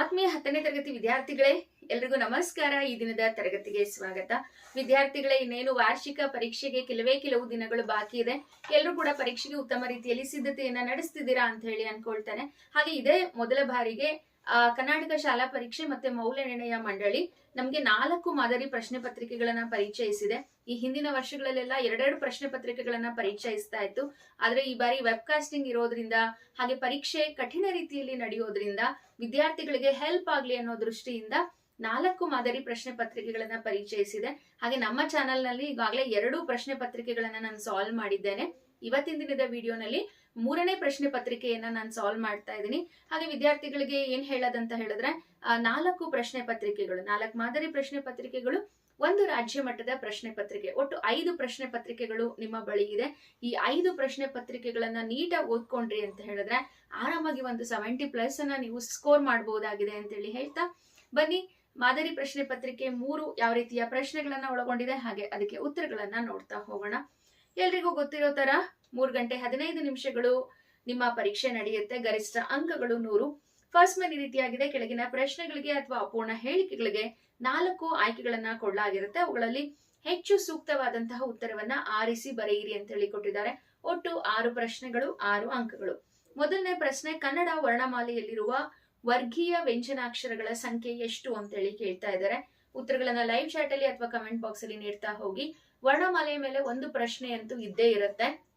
ಆತ್ಮೀಯ ಹತ್ತನೇ ತರಗತಿ ವಿದ್ಯಾರ್ಥಿಗಳೇ, ಎಲ್ರಿಗೂ ನಮಸ್ಕಾರ. ಈ ದಿನದ ತರಗತಿಗೆ ಸ್ವಾಗತ. ವಿದ್ಯಾರ್ಥಿಗಳೇ, ಇನ್ನೇನು ವಾರ್ಷಿಕ ಪರೀಕ್ಷೆಗೆ ಕೆಲವೇ ಕೆಲವು ದಿನಗಳು ಬಾಕಿ ಇದೆ. ಎಲ್ಲರೂ ಕೂಡ ಪರೀಕ್ಷೆಗೆ ಉತ್ತಮ ರೀತಿಯಲ್ಲಿ ಸಿದ್ಧತೆಯನ್ನ ನಡೆಸ್ತಿದ್ದೀರಾ ಅಂತ ಹೇಳಿ ಅನ್ಕೊಳ್ತಾನೆ. ಹಾಗೆ ಇದೇ ಮೊದಲ ಬಾರಿಗೆ ಕರ್ನಾಟಕ ಶಾಲಾ ಪರೀಕ್ಷೆ ಮತ್ತೆ ಮೌಲ್ಯ ನಿರ್ಣಯ ಮಂಡಳಿ ನಮ್ಗೆ ನಾಲ್ಕು ಮಾದರಿ ಪ್ರಶ್ನೆ ಪತ್ರಿಕೆಗಳನ್ನ ಪರಿಚಯಿಸಿದೆ. ಈ ಹಿಂದಿನ ವರ್ಷಗಳಲ್ಲೆಲ್ಲ ಎರಡೆರಡು ಪ್ರಶ್ನೆ ಪತ್ರಿಕೆಗಳನ್ನ ಪರಿಚಯಿಸ್ತಾ ಇತ್ತು. ಆದ್ರೆ ಈ ಬಾರಿ ವೆಬ್ಕಾಸ್ಟಿಂಗ್ ಇರೋದ್ರಿಂದ, ಹಾಗೆ ಪರೀಕ್ಷೆ ಕಠಿಣ ರೀತಿಯಲ್ಲಿ ನಡೆಯೋದ್ರಿಂದ, ವಿದ್ಯಾರ್ಥಿಗಳಿಗೆ ಹೆಲ್ಪ್ ಆಗ್ಲಿ ಅನ್ನೋ ದೃಷ್ಟಿಯಿಂದ ನಾಲ್ಕು ಮಾದರಿ ಪ್ರಶ್ನೆ ಪತ್ರಿಕೆಗಳನ್ನ ಪರಿಚಯಿಸಿದೆ. ಹಾಗೆ ನಮ್ಮ ಚಾನೆಲ್ನಲ್ಲಿ ಈಗಾಗಲೇ ಎರಡು ಪ್ರಶ್ನೆ ಪತ್ರಿಕೆಗಳನ್ನ ನಾನು ಸಾಲ್ವ್ ಮಾಡಿದ್ದೇನೆ. ಇವತ್ತಿನ ದಿನದ ವಿಡಿಯೋನಲ್ಲಿ ಮೂರನೇ ಪ್ರಶ್ನೆ ಪತ್ರಿಕೆಯನ್ನ ನಾನು ಸಾಲ್ವ್ ಮಾಡ್ತಾ ಇದ್ದೀನಿ. ಹಾಗೆ ವಿದ್ಯಾರ್ಥಿಗಳಿಗೆ ಏನ್ ಹೇಳದಂತ ಹೇಳಿದ್ರೆ ನಾಲ್ಕು ಪ್ರಶ್ನೆ ಪತ್ರಿಕೆಗಳು, ನಾಲ್ಕು ಮಾದರಿ ಪ್ರಶ್ನೆ ಪತ್ರಿಕೆಗಳು, ಒಂದು ರಾಜ್ಯ ಮಟ್ಟದ ಪ್ರಶ್ನೆ ಪತ್ರಿಕೆ, ಒಟ್ಟು ಐದು ಪ್ರಶ್ನೆ ಪತ್ರಿಕೆಗಳು ನಿಮ್ಮ ಬಳಿ ಇದೆ. ಈ ಐದು ಪ್ರಶ್ನೆ ಪತ್ರಿಕೆಗಳನ್ನ ನೀಟಾಗಿ ಓದ್ಕೊಂಡ್ರಿ ಅಂತ ಹೇಳಿದ್ರೆ, ಆರಾಮಾಗಿ ಒಂದು ಸೆವೆಂಟಿ ಪ್ಲಸ್ ಅನ್ನ ನೀವು ಸ್ಕೋರ್ ಮಾಡಬಹುದಾಗಿದೆ ಅಂತ ಹೇಳಿ ಹೇಳ್ತಾ, ಬನ್ನಿ. ಮಾದರಿ ಪ್ರಶ್ನೆ ಪತ್ರಿಕೆ ಮೂರು ಯಾವ ರೀತಿಯ ಪ್ರಶ್ನೆಗಳನ್ನ ಒಳಗೊಂಡಿದೆ, ಹಾಗೆ ಅದಕ್ಕೆ ಉತ್ತರಗಳನ್ನ ನೋಡ್ತಾ ಹೋಗೋಣ. ಎಲ್ರಿಗೂ ಗೊತ್ತಿರೋ ತರ ಮೂರ್ ಗಂಟೆ ಹದಿನೈದು ನಿಮಿಷಗಳು ನಿಮ್ಮ ಪರೀಕ್ಷೆ ನಡೆಯುತ್ತೆ. ಗರಿಷ್ಠ ಅಂಕಗಳು ನೂರು. ಫಸ್ಟ್ ಈ ರೀತಿಯಾಗಿದೆ. ಕೆಳಗಿನ ಪ್ರಶ್ನೆಗಳಿಗೆ ಅಥವಾ ಅಪೂರ್ಣ ಹೇಳಿಕೆಗಳಿಗೆ ನಾಲ್ಕು ಆಯ್ಕೆಗಳನ್ನ ಕೊಡಲಾಗಿರುತ್ತೆ. ಅವುಗಳಲ್ಲಿ ಹೆಚ್ಚು ಸೂಕ್ತವಾದಂತಹ ಉತ್ತರವನ್ನ ಆರಿಸಿ ಬರೆಯಿರಿ ಅಂತ ಹೇಳಿ ಕೊಟ್ಟಿದ್ದಾರೆ. ಒಟ್ಟು ಆರು ಪ್ರಶ್ನೆಗಳು, ಆರು ಅಂಕಗಳು. ಮೊದಲನೇ ಪ್ರಶ್ನೆ, ಕನ್ನಡ ವರ್ಣಮಾಲೆಯಲ್ಲಿರುವ ವರ್ಗೀಯ ವ್ಯಂಜನಾಕ್ಷರಗಳ ಸಂಖ್ಯೆ ಎಷ್ಟು ಅಂತ ಹೇಳಿ ಕೇಳ್ತಾ ಇದ್ದಾರೆ. ಉತ್ತರಗಳನ್ನ ಲೈವ್ ಚಾಟ್ ಅಲ್ಲಿ ಅಥವಾ ಕಮೆಂಟ್ ಬಾಕ್ಸ್ ಅಲ್ಲಿ ನೀಡ್ತಾ ಹೋಗಿ. ವರ್ಣಮಾಲೆಯ ಮೇಲೆ ಒಂದು ಪ್ರಶ್ನೆ ಅಂತೂ ಇದ್ದೇ ಇರುತ್ತೆ.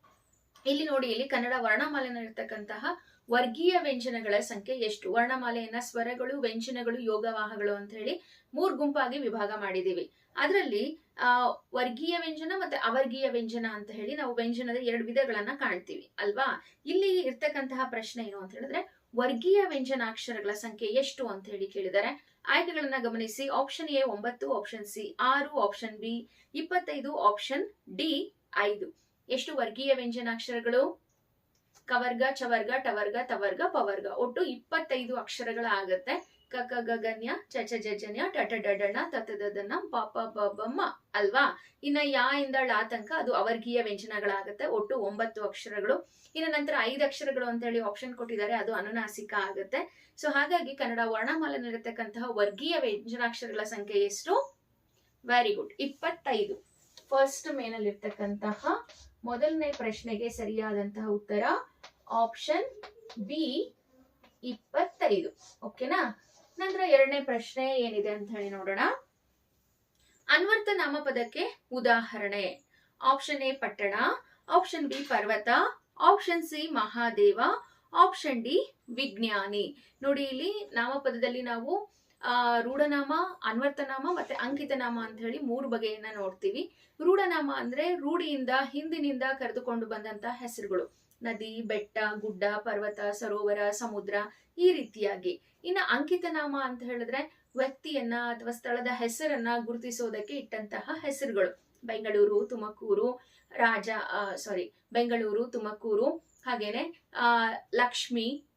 ಇಲ್ಲಿ ನೋಡಿ, ಇಲ್ಲಿ ಕನ್ನಡ ವರ್ಣಮಾಲೆನಲ್ಲಿರ್ತಕ್ಕಂತಹ ವರ್ಗೀಯ ವ್ಯಂಜನಗಳ ಸಂಖ್ಯೆ ಎಷ್ಟು? ವರ್ಣಮಾಲೆಯನ್ನ ಸ್ವರಗಳು, ವ್ಯಂಜನಗಳು, ಯೋಗವಾಹಗಳು ಅಂತ ಹೇಳಿ ಮೂರ್ ಗುಂಪಾಗಿ ವಿಭಾಗ ಮಾಡಿದೀವಿ ಅದರಲ್ಲಿ, ಆ, ವರ್ಗೀಯ ವ್ಯಂಜನ ಮತ್ತೆ ಅವರ್ಗೀಯ ವ್ಯಂಜನ ಅಂತ ಹೇಳಿ ನಾವು ವ್ಯಂಜನದ ಎರಡು ವಿಧಗಳನ್ನ ಕಾಣ್ತೀವಿ, ಅಲ್ವಾ? ಇಲ್ಲಿ ಇರ್ತಕ್ಕಂತಹ ಪ್ರಶ್ನೆ ಏನು ಅಂತ ಹೇಳಿದ್ರೆ, ವರ್ಗೀಯ ವ್ಯಂಜನಾಕ್ಷರಗಳ ಸಂಖ್ಯೆ ಎಷ್ಟು ಅಂತ ಹೇಳಿ ಕೇಳಿದ್ದಾರೆ ಆಯ್ಕೆಗಳನ್ನ ಗಮನಿಸಿ. ಆಪ್ಷನ್ ಎ ಒಂಬತ್ತು ಆಪ್ಷನ್ ಸಿ ಆರು ಆಪ್ಷನ್ ಬಿ ಇಪ್ಪತ್ತೈದು ಆಪ್ಷನ್ ಡಿ ಐದು. ಎಷ್ಟು ವರ್ಗೀಯ ವ್ಯಂಜನಾಕ್ಷರಗಳು? ಕವರ್ಗ, ಚವರ್ಗ, ಟವರ್ಗ, ತವರ್ಗ, ಪವರ್ಗ. ಒಟ್ಟು ಇಪ್ಪತ್ತೈದು ಅಕ್ಷರಗಳ ಆಗತ್ತೆ ಕಕ ಗಗನ್ಯ ಚಚ ಜಜನ್ಯ ಟಟ ಡಡಣ ತತದನ ಪಾಪ ಬಬಮ್ಮ ಅಲ್ವಾ? ಇನ್ನ ಯಾ ಇಂದ ಳಾ ತನಕ ಅದು ಅವರ್ಗೀಯ ವ್ಯಂಜನಗಳಾಗತ್ತೆ. ಒಟ್ಟು ಒಂಬತ್ತು ಅಕ್ಷರಗಳು. ಇನ್ನು ನಂತರ ಐದು ಅಕ್ಷರಗಳು ಅಂತ ಹೇಳಿ ಆಪ್ಷನ್ ಕೊಟ್ಟಿದ್ದಾರೆ. ಅದು ಅನುನಾಸಿಕ ಆಗುತ್ತೆ. ಸೊ ಹಾಗಾಗಿ ಕನ್ನಡ ವರ್ಣಮಾಲೆನಲ್ಲಿರ್ತಕ್ಕಂತಹ ವರ್ಗೀಯ ವ್ಯಂಜನಾಕ್ಷರಗಳ ಸಂಖ್ಯೆ ಎಷ್ಟು? ವೆರಿ ಗುಡ್ ಇಪ್ಪತ್ತೈದು. ಫಸ್ಟ್ ಮೇನಲ್ಲಿರ್ತಕ್ಕಂತಹ ಮೊದಲನೇ ಪ್ರಶ್ನೆಗೆ ಸರಿಯಾದಂತಹ ಉತ್ತರ ಆಪ್ಷನ್ ಬಿ ಇಪ್ಪತ್ತೈದು. ಓಕೆನಾ? ನಂತರ ಎರಡನೇ ಪ್ರಶ್ನೆ ಏನಿದೆ ಅಂತ ಹೇಳಿ ನೋಡೋಣ. ಅನ್ವರ್ಥ ನಾಮಪದಕ್ಕೆ ಉದಾಹರಣೆ. ಆಪ್ಷನ್ ಎ ಪಟ್ಟಣ, ಆಪ್ಷನ್ ಬಿ ಪರ್ವತ, option C Mahadeva, option D ವಿಜ್ಞಾನಿ. ನೋಡಿ ಇಲ್ಲಿ ನಾಮಪದದಲ್ಲಿ ನಾವು ರೂಢನಾಮ, ಅನ್ವರ್ತನಾಮ ಮತ್ತೆ ಅಂಕಿತನಾಮ ಅಂತ ಹೇಳಿ ಮೂರು ಬಗೆಯನ್ನ ನೋಡ್ತೀವಿ. ರೂಢನಾಮ ಅಂದ್ರೆ ರೂಢಿಯಿಂದ, ಹಿಂದಿನಿಂದ ಕರೆದುಕೊಂಡು ಬಂದಂತ ಹೆಸರುಗಳು. ನದಿ, ಬೆಟ್ಟ, ಗುಡ್ಡ, ಪರ್ವತ, ಸರೋವರ, ಸಮುದ್ರ ಈ ರೀತಿಯಾಗಿ. ಇನ್ನ ಅಂಕಿತನಾಮ ಅಂತ ಹೇಳಿದ್ರೆ ವ್ಯಕ್ತಿಯನ್ನ ಅಥವಾ ಸ್ಥಳದ ಹೆಸರನ್ನ ಗುರುತಿಸೋದಕ್ಕೆ ಇಟ್ಟಂತಹ ಹೆಸರುಗಳು. ಬೆಂಗಳೂರು, ತುಮಕೂರು, ರಾಜ ಸಾರಿ ಬೆಂಗಳೂರು, ತುಮಕೂರು ಹಾಗೇನೆ ಲಕ್ಷ್ಮಿ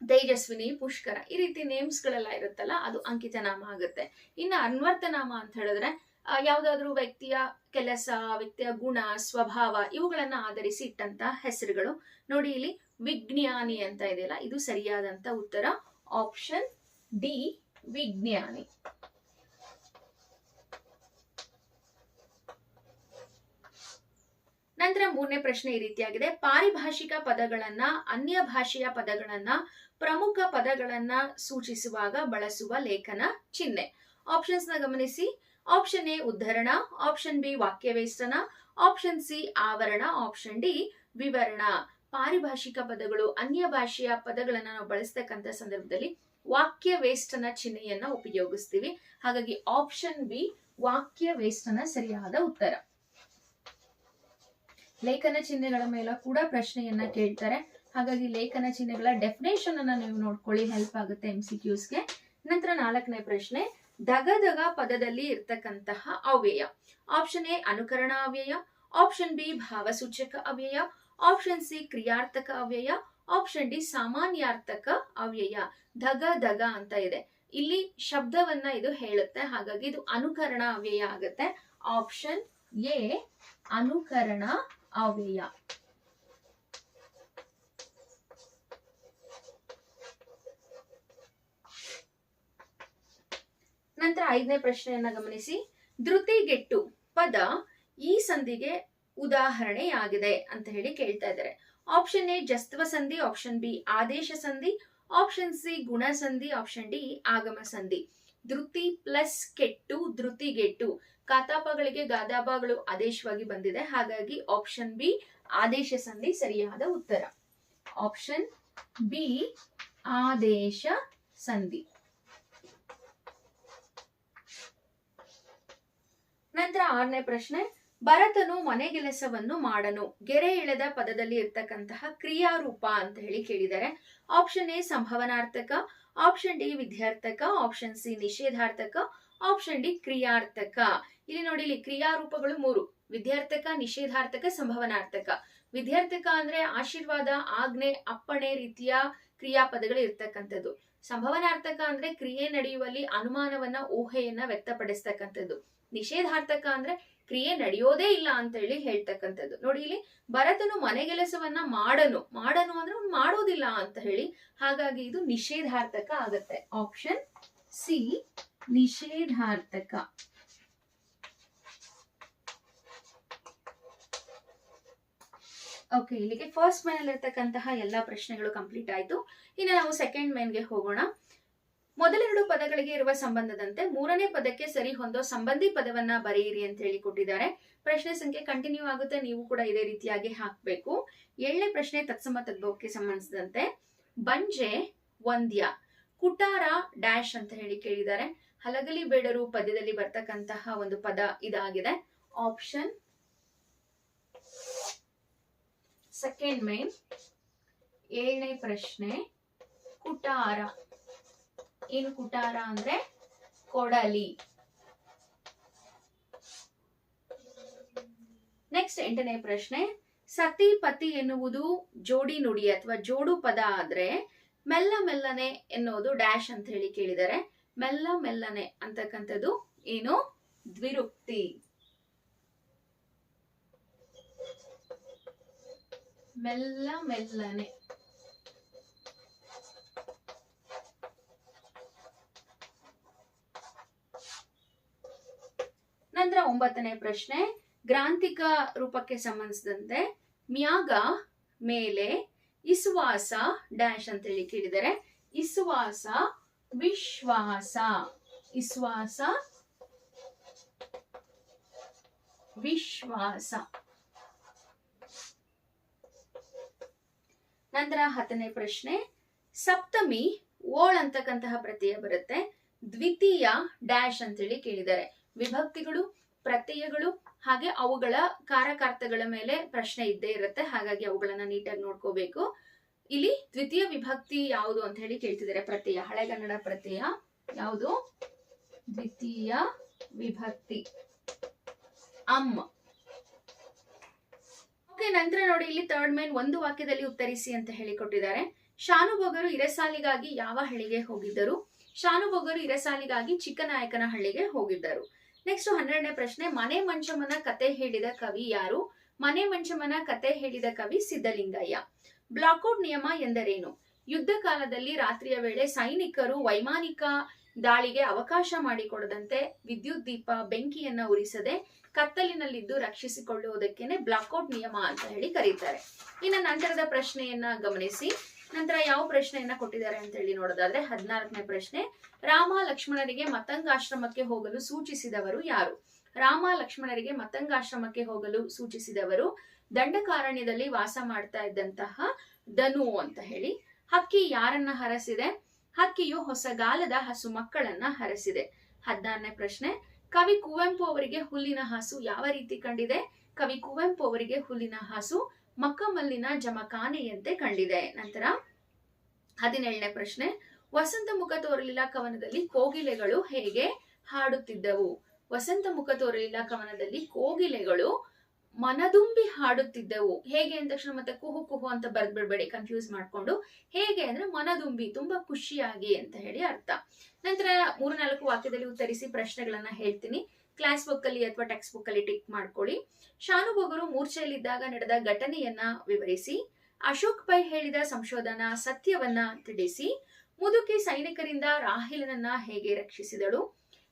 ತೇಜಸ್ವಿನಿ, ಪುಷ್ಕರ ಈ ರೀತಿ ನೇಮ್ಸ್ ಗಳೆಲ್ಲ ಇರುತ್ತಲ್ಲ, ಅದು ಅಂಕಿತ ನಾಮ ಆಗುತ್ತೆ. ಇನ್ನು ಅನ್ವರ್ಥನಾಮ ಅಂತ ಹೇಳಿದ್ರೆ ಯಾವ್ದಾದ್ರು ವ್ಯಕ್ತಿಯ ಕೆಲಸ, ವ್ಯಕ್ತಿಯ ಗುಣ, ಸ್ವಭಾವ ಇವುಗಳನ್ನ ಆಧರಿಸಿ ಇಟ್ಟಂತ ಹೆಸರುಗಳು. ನೋಡಿ ಇಲ್ಲಿ ವಿಜ್ಞಾನಿ ಅಂತ ಇದೆಯಲ್ಲ, ಇದು ಸರಿಯಾದಂತ ಉತ್ತರ. ಆಪ್ಷನ್ ಡಿ ವಿಜ್ಞಾನಿ. ನಂತರ ಮೂರನೇ ಪ್ರಶ್ನೆ ಈ ರೀತಿಯಾಗಿದೆ. ಪಾರಿಭಾಷಿಕ ಪದಗಳನ್ನ, ಅನ್ಯ ಭಾಷೆಯ ಪದಗಳನ್ನ ಪ್ರಮುಖ ಪದಗಳನ್ನ ಸೂಚಿಸುವಾಗ ಬಳಸುವ ಲೇಖನ ಚಿಹ್ನೆ. ಆಪ್ಷನ್ಸ್ನ ಗಮನಿಸಿ. ಆಪ್ಷನ್ ಎ ಉದ್ಧರಣ. ಆಪ್ಷನ್ ಬಿ ವಾಕ್ಯವೇಷ್ಟನ. ಆಪ್ಷನ್ ಸಿ ಆವರಣ. ಆಪ್ಷನ್ ಡಿ ವಿವರಣ. ಪಾರಿಭಾಷಿಕ ಪದಗಳು, ಅನ್ಯ ಭಾಷೆಯ ಪದಗಳನ್ನ ನಾವು ಬಳಸ್ತಕ್ಕಂಥ ಸಂದರ್ಭದಲ್ಲಿ ವಾಕ್ಯ ವೇಷ್ಟನ ಚಿಹ್ನೆಯನ್ನ ಉಪಯೋಗಿಸ್ತೀವಿ. ಹಾಗಾಗಿ ಆಪ್ಷನ್ ಬಿ ವಾಕ್ಯ ವೇಷ್ಟನ ಸರಿಯಾದ ಉತ್ತರ. ಲೇಖನ ಚಿಹ್ನೆಗಳ ಮೇಲೆ ಕೂಡ ಪ್ರಶ್ನೆಯನ್ನ ಕೇಳ್ತಾರೆ. ಹಾಗಾಗಿ ಲೇಖನ ಚಿಹ್ನೆಗಳ ಡೆಫಿನೇಷನ್ ಅನ್ನ ನೀವು ನೋಡ್ಕೊಳ್ಳಿ ಹೆಲ್ಪ್ ಆಗುತ್ತೆ ಎಂ ಸಿ ಕ್ಯೂಸ್ಗೆ ನಂತರ ನಾಲ್ಕನೇ ಪ್ರಶ್ನೆ ದಗ ದಗ ಪದದಲ್ಲಿ ಇರ್ತಕ್ಕಂತಹ ಅವ್ಯಯ. ಆಪ್ಷನ್ ಎ ಅನುಕರಣ ಅವ್ಯಯ. ಆಪ್ಷನ್ ಬಿ ಭಾವಸೂಚಕ ಅವ್ಯಯ. ಆಪ್ಷನ್ ಸಿ ಕ್ರಿಯಾರ್ಥಕ ಅವ್ಯಯ. ಆಪ್ಷನ್ ಡಿ ಸಾಮಾನ್ಯಾರ್ಥಕ ಅವ್ಯಯ. ಧಗ ದಗ ಅಂತ ಇದೆ. ಇಲ್ಲಿ ಶಬ್ದವನ್ನ ಇದು ಹೇಳುತ್ತೆ, ಹಾಗಾಗಿ ಇದು ಅನುಕರಣ ಅವ್ಯಯ ಆಗುತ್ತೆ. ಆಪ್ಷನ್ ಎ ಅನುಕರಣ ಅವ್ಯಯ. ನಂತರ ಐದನೇ ಪ್ರಶ್ನೆಯನ್ನ ಗಮನಿಸಿ. ಧೃತಿಗೆಟ್ಟು ಪದ ಈ ಸಂಧಿಗೆ ಉದಾಹರಣೆಯಾಗಿದೆ ಅಂತ ಹೇಳಿ ಕೇಳ್ತಾ ಇದ್ದಾರೆ. ಆಪ್ಷನ್ ಎ ಜಸ್ತ್ವ ಸಂಧಿ. ಆಪ್ಷನ್ ಬಿ ಆದೇಶ ಸಂಧಿ. ಆಪ್ಷನ್ ಸಿ ಗುಣ ಸಂಧಿ. ಆಪ್ಷನ್ ಡಿ ಆಗಮ ಸಂಧಿ. ಧೃತಿ ಪ್ಲಸ್ ಕೆಟ್ಟು ಧೃತಿಗೆಟ್ಟು ಕಾತಾಪಗಳಿಗೆ ಗಾದಾಬಗಳು ಆದೇಶವಾಗಿ ಬಂದಿದೆ. ಹಾಗಾಗಿ ಆಪ್ಷನ್ ಬಿ ಆದೇಶ ಸಂಧಿ ಸರಿಯಾದ ಉತ್ತರ. ಆಪ್ಷನ್ ಬಿ ಆದೇಶ ಸಂಧಿ. ನಂತರ ಆರನೇ ಪ್ರಶ್ನೆ, ಭರತನು ಮನೆಗೆಲಸವನ್ನು ಮಾಡನು. ಗೆರೆ ಎಳೆದ ಪದದಲ್ಲಿ ಇರ್ತಕ್ಕಂತಹ ಕ್ರಿಯಾರೂಪ ಅಂತ ಹೇಳಿ ಕೇಳಿದ್ದಾರೆ ಆಪ್ಷನ್ ಎ ಸಂಭವನಾರ್ಥಕ ಆಪ್ಷನ್ ಡಿ ವಿದ್ಯಾರ್ಥಕ ಆಪ್ಷನ್ ಸಿ ನಿಷೇಧಾರ್ಥಕ ಆಪ್ಷನ್ ಡಿ ಕ್ರಿಯಾರ್ಥಕ. ಇಲ್ಲಿ ನೋಡಿ, ಇಲ್ಲಿ ಕ್ರಿಯಾರೂಪಗಳು ಮೂರು. ವಿದ್ಯಾರ್ಥಕ, ನಿಷೇಧಾರ್ಥಕ, ಸಂಭವನಾರ್ಥಕ. ವಿದ್ಯಾರ್ಥಕ ಅಂದ್ರೆ ಆಶೀರ್ವಾದ, ಆಜ್ಞೆ, ಅಪ್ಪಣೆ ರೀತಿಯ ಕ್ರಿಯಾಪದಗಳು ಇರ್ತಕ್ಕಂಥದ್ದು. ಸಂಭವನಾರ್ಥಕ ಅಂದ್ರೆ ಕ್ರಿಯೆ ನಡೆಯುವಲ್ಲಿ ಅನುಮಾನವನ್ನ, ಊಹೆಯನ್ನ ವ್ಯಕ್ತಪಡಿಸ್ತಕ್ಕಂಥದ್ದು. ನಿಷೇಧಾರ್ಥಕ ಅಂದ್ರೆ ಕ್ರಿಯೆ ನಡೆಯೋದೇ ಇಲ್ಲ ಅಂತ ಹೇಳಿ ಹೇಳ್ತಕ್ಕಂಥದ್ದು. ನೋಡಿ ಇಲ್ಲಿ ಭರತನು ಮನೆಗೆಲಸವನ್ನ ಮಾಡನು. ಮಾಡನು ಅಂದ್ರೆ ಮಾಡೋದಿಲ್ಲ ಅಂತ ಹೇಳಿ ಹಾಗಾಗಿ ಇದು ನಿಷೇಧಾರ್ಥಕ ಆಗತ್ತೆ. ಆಪ್ಷನ್ ಸಿ ನಿಷೇಧಾರ್ಥಕ. ಓಕೆ ಇಲ್ಲಿಗೆ ಫಸ್ಟ್ ಮೇನ್ ಇರ್ತಕ್ಕಂತಹ ಎಲ್ಲಾ ಪ್ರಶ್ನೆಗಳು ಕಂಪ್ಲೀಟ್ ಆಯ್ತು. ಇನ್ನು ನಾವು ಸೆಕೆಂಡ್ ಮೇನ್ಗೆ ಹೋಗೋಣ. ಮೊದಲೆರಡು ಪದಗಳಿಗೆ ಇರುವ ಸಂಬಂಧದಂತೆ ಮೂರನೇ ಪದಕ್ಕೆ ಸರಿ ಹೊಂದೋ ಸಂಬಂಧಿ ಪದವನ್ನ ಬರೆಯಿರಿ ಅಂತ ಹೇಳಿ ಕೊಟ್ಟಿದ್ದಾರೆ. ಪ್ರಶ್ನೆ ಸಂಖ್ಯೆ ಕಂಟಿನ್ಯೂ ಆಗುತ್ತೆ, ನೀವು ಕೂಡ ಇದೇ ರೀತಿಯಾಗಿ ಹಾಕ್ಬೇಕು. ಏಳನೇ ಪ್ರಶ್ನೆ ತತ್ಸಮ ತದ್ಭವಕ್ಕೆ ಸಂಬಂಧಿಸಿದಂತೆ, ಬಂಜೆ ವಂದ್ಯ, ಕುಟಾರ ಡ್ಯಾಶ್ ಅಂತ ಹೇಳಿ ಕೇಳಿದ್ದಾರೆ. ಹಲಗಲಿ ಬೇಡರು ಪದ್ಯದಲ್ಲಿ ಬರ್ತಕ್ಕಂತಹ ಒಂದು ಪದ ಇದಾಗಿದೆ. ಆಪ್ಷನ್ ಸೆಕೆಂಡ್ ಮೇನ್, ಏಳನೇ ಪ್ರಶ್ನೆ ಕುಟಾರ. ಏನು ಕುಟಾರ ಅಂದ್ರೆ ಕೊಡಲಿ. ನೆಕ್ಸ್ಟ್ ಎಂಟನೇ ಪ್ರಶ್ನೆ, ಸತಿ ಪತಿ ಎನ್ನುವುದು ಜೋಡಿ ನುಡಿ ಅಥವಾ ಜೋಡು ಪದ ಆದ್ರೆ ಮೆಲ್ಲ ಮೆಲ್ಲನೆ ಎನ್ನುವುದು ಡ್ಯಾಶ್ ಅಂತ ಹೇಳಿ ಕೇಳಿದರೆ. ಮೆಲ್ಲ ಮೆಲ್ಲನೆ ಅಂತಕ್ಕಂಥದ್ದು ಏನು? ದ್ವಿರುಕ್ತಿ. ಮೆಲ್ಲ ಮೆಲ್ಲನೆ. ನಂತರ ಒಂಬತ್ತನೇ ಪ್ರಶ್ನೆ, ಗ್ರಾಂಥಿಕ ರೂಪಕ್ಕೆ ಸಂಬಂಧಿಸಿದಂತೆ ಮ್ಯಾಗ ಮೇಲೆ ಇಸುವಾಸ ಡ್ಯಾಶ್ ಅಂತ ಹೇಳಿ ಕೇಳಿದರೆ ಇಸುವಾಸ, ವಿಶ್ವಾಸ, ಇಸ್ವಾಸ, ವಿಶ್ವಾಸ. ನಂತರ ಹತ್ತನೇ ಪ್ರಶ್ನೆ, ಸಪ್ತಮಿ ಓಳ್ ಅಂತಕ್ಕಂತಹ ಪ್ರತ್ಯಯ ಬರುತ್ತೆ, ದ್ವಿತೀಯ ಡ್ಯಾಶ್ ಅಂತೇಳಿ ಕೇಳಿದ್ದಾರೆ. ವಿಭಕ್ತಿಗಳು, ಪ್ರತ್ಯಯಗಳು, ಹಾಗೆ ಅವುಗಳ ಕಾರಕಾರ್ಥಗಳ ಮೇಲೆ ಪ್ರಶ್ನೆ ಇದ್ದೇ ಇರುತ್ತೆ. ಹಾಗಾಗಿ ಅವುಗಳನ್ನ ನೀಟಾಗಿ ನೋಡ್ಕೋಬೇಕು. ಇಲ್ಲಿ ದ್ವಿತೀಯ ವಿಭಕ್ತಿ ಯಾವುದು ಅಂತ ಹೇಳಿ ಕೇಳ್ತಿದ್ದಾರೆ. ಪ್ರತ್ಯಯ ಹಳೆಗನ್ನಡ ಪ್ರತ್ಯಯ ಯಾವುದು? ದ್ವಿತೀಯ ವಿಭಕ್ತಿ. ಅಮ್ಮ. ಓಕೆ, ನಂತರ ನೋಡಿ, ಇಲ್ಲಿ ಥರ್ಡ್ ಮೇನ್ ಒಂದು ವಾಕ್ಯದಲ್ಲಿ ಉತ್ತರಿಸಿ ಅಂತ ಹೇಳಿ ಕೊಟ್ಟಿದ್ದಾರೆ. ಶಾನುಭೋಗರು ಇರಸಾಲಿಗಾಗಿ ಯಾವ ಹಳ್ಳಿಗೆ ಹೋಗಿದ್ದರು? ಶಾನುಭೋಗರು ಇರಸಾಲಿಗಾಗಿ ಚಿಕ್ಕನಾಯಕನ ಹಳ್ಳಿಗೆ ಹೋಗಿದ್ದರು. ನೆಕ್ಸ್ಟ್ ಹನ್ನೆರಡನೇ ಪ್ರಶ್ನೆ, ಮನೆ ಮಂಚಮನ ಕತೆ ಹೇಳಿದ ಕವಿ ಯಾರು? ಮನೆ ಮಂಚಮನ ಕತೆ ಹೇಳಿದ ಕವಿ ಸಿದ್ದಲಿಂಗಯ್ಯ ಬ್ಲಾಕ್ಔಟ್ ನಿಯಮ ಎಂದರೇನು? ಯುದ್ಧ ಕಾಲದಲ್ಲಿ ರಾತ್ರಿಯ ವೇಳೆ ಸೈನಿಕರು ವೈಮಾನಿಕ ದಾಳಿಗೆ ಅವಕಾಶ ಮಾಡಿಕೊಡದಂತೆ ವಿದ್ಯುತ್ ದೀಪ ಬೆಂಕಿಯನ್ನ ಉರಿಸದೆ ಕತ್ತಲಿನಲ್ಲಿದ್ದು ರಕ್ಷಿಸಿಕೊಳ್ಳುವುದಕ್ಕೇನೆ ಬ್ಲಾಕ್ಔಟ್ ನಿಯಮ ಅಂತ ಹೇಳಿ ಕರೀತಾರೆ. ಇನ್ನು ನಂತರದ ಪ್ರಶ್ನೆಯನ್ನ ಗಮನಿಸಿ. ನಂತರ ಯಾವ ಪ್ರಶ್ನೆಯನ್ನ ಕೊಟ್ಟಿದ್ದಾರೆ ಅಂತ ಹೇಳಿ ನೋಡೋದಾದ್ರೆ ಹದಿನಾಲ್ಕನೇ ಪ್ರಶ್ನೆ, ರಾಮ ಲಕ್ಷ್ಮಣರಿಗೆ ಮತಂಗಾಶ್ರಮಕ್ಕೆ ಹೋಗಲು ಸೂಚಿಸಿದವರು ಯಾರು? ರಾಮ ಲಕ್ಷ್ಮಣರಿಗೆ ಮತಂಗಾಶ್ರಮಕ್ಕೆ ಹೋಗಲು ಸೂಚಿಸಿದವರು ದಂಡಕಾರಣ್ಯದಲ್ಲಿ ವಾಸ ಮಾಡ್ತಾ ಇದ್ದಂತಹ ಧನು ಅಂತ ಹೇಳಿ. ಹಕ್ಕಿ ಯಾರನ್ನ ಹರಸಿದೆ? ಹಕ್ಕಿಯು ಹೊಸಗಾಲದ ಹಸು ಮಕ್ಕಳನ್ನ ಹರಸಿದೆ. ಹದಿನಾರನೇ ಪ್ರಶ್ನೆ, ಕವಿ ಕುವೆಂಪು ಅವರಿಗೆ ಹುಲ್ಲಿನ ಹಾಸು ಯಾವ ರೀತಿ ಕಂಡಿದೆ? ಕವಿ ಕುವೆಂಪು ಅವರಿಗೆ ಹುಲ್ಲಿನ ಹಾಸು ಮಕ್ಕಮಲ್ಲಿನ ಜಮಖಾನೆಯಂತೆ ಕಂಡಿದೆ. ನಂತರ ಹದಿನೇಳನೇ ಪ್ರಶ್ನೆ, ವಸಂತ ಮುಖ ತೋರಲಿಲ್ಲ ಕವನದಲ್ಲಿ ಕೋಗಿಲೆಗಳು ಹೇಗೆ ಹಾಡುತ್ತಿದ್ದವು? ವಸಂತ ಮುಖ ತೋರಲಿಲ್ಲ ಕವನದಲ್ಲಿ ಕೋಗಿಲೆಗಳು ಮನದುಂಬಿ ಹಾಡುತ್ತಿದ್ದವು. ಹೇಗೆ ಅಂದ ತಕ್ಷಣ ಮತ್ತೆ ಕುಹು ಕುಹು ಅಂತ ಬರ್ದ್ಬಿಡ್ಬೇಡಿ ಕನ್ಫ್ಯೂಸ್ ಮಾಡ್ಕೊಂಡು. ಹೇಗೆ ಅಂದ್ರೆ ಮನದುಂಬಿ, ತುಂಬಾ ಖುಷಿಯಾಗಿ ಅಂತ ಹೇಳಿ ಅರ್ಥ. ನಂತರ ಮೂರು ನಾಲ್ಕು ವಾಕ್ಯದಲ್ಲಿ ಉತ್ತರಿಸಿ ಪ್ರಶ್ನೆಗಳನ್ನ ಹೇಳ್ತೀನಿ. ಕ್ಲಾಸ್ ಬುಕ್ ಅಲ್ಲಿ ಅಥವಾ ಟೆಕ್ಸ್ಟ್ ಬುಕ್ ಅಲ್ಲಿ ಟಿಕ್ ಮಾಡ್ಕೊಳ್ಳಿ. ಶಾನುಭೋಗರು ಮೂರ್ಛೆಯಲ್ಲಿದ್ದಾಗ ನಡೆದ ಘಟನೆಯನ್ನ ವಿವರಿಸಿ, ಅಶೋಕ್ ಪೈ ಹೇಳಿದ ಸಂಶೋಧನಾ ಸತ್ಯವನ್ನ ತಿಳಿಸಿ, ಮುದುಕಿ ಸೈನಿಕರಿಂದ ರಾಹಿಲನನ್ನ ಹೇಗೆ ರಕ್ಷಿಸಿದಳು,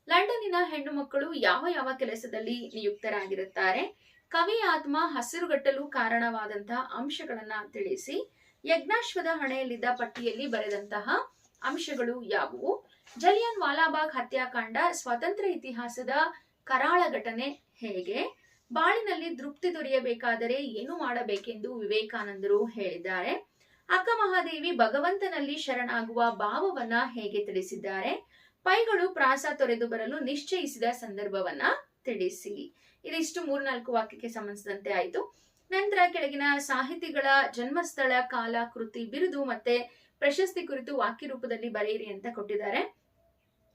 ಲಂಡನ್ನಿನ ಹೆಣ್ಣು ಮಕ್ಕಳು ಯಾವ ಯಾವ ಕೆಲಸದಲ್ಲಿ ನಿಯುಕ್ತರಾಗಿರುತ್ತಾರೆ, ಕವಿ ಆತ್ಮ ಹಸಿರುಗಟ್ಟಲು ಕಾರಣವಾದಂತಹ ಅಂಶಗಳನ್ನ ತಿಳಿಸಿ, ಯಜ್ಞಾಶ್ವದ ಹಣೆಯಲ್ಲಿದ್ದ ಪಟ್ಟಿಯಲ್ಲಿ ಬರೆದಂತಹ ಅಂಶಗಳು ಯಾವುವು, ಜಲಿಯನ್ ವಾಲಾಬಾಗ್ ಹತ್ಯಾಕಾಂಡ ಸ್ವತಂತ್ರ ಇತಿಹಾಸದ ಕರಾಳ ಘಟನೆ ಹೇಗೆ? ಬಾಳಿನಲ್ಲಿ ತೃಪ್ತಿ ದೊರೆಯಬೇಕಾದರೆ ಏನು ಮಾಡಬೇಕೆಂದು ವಿವೇಕಾನಂದರು ಹೇಳಿದ್ದಾರೆ. ಅಕ್ಕ ಮಹಾದೇವಿ ಭಗವಂತನಲ್ಲಿ ಶರಣಾಗುವ ಭಾವವನ್ನ ಹೇಗೆ ತಿಳಿಸಿದ್ದಾರೆ? ಪೈಗಳು ಪ್ರಾಸ ತೊರೆದು ಬರಲು ನಿಶ್ಚಯಿಸಿದ ಸಂದರ್ಭವನ್ನ ತಿಳಿಸಿ. ಇದಿಷ್ಟು ಮೂರ್ನಾಲ್ಕು ವಾಕ್ಯಕ್ಕೆ ಸಂಬಂಧಿಸಿದಂತೆ ಆಯಿತು. ನಂತರ ಕೆಳಗಿನ ಸಾಹಿತಿಗಳ ಜನ್ಮಸ್ಥಳ ಕಾಲ ಕೃತಿ ಬಿರುದು ಮತ್ತೆ ಪ್ರಶಸ್ತಿ ಕುರಿತು ವಾಕ್ಯ ರೂಪದಲ್ಲಿ ಬರೆಯಿರಿ ಅಂತ ಕೊಟ್ಟಿದ್ದಾರೆ.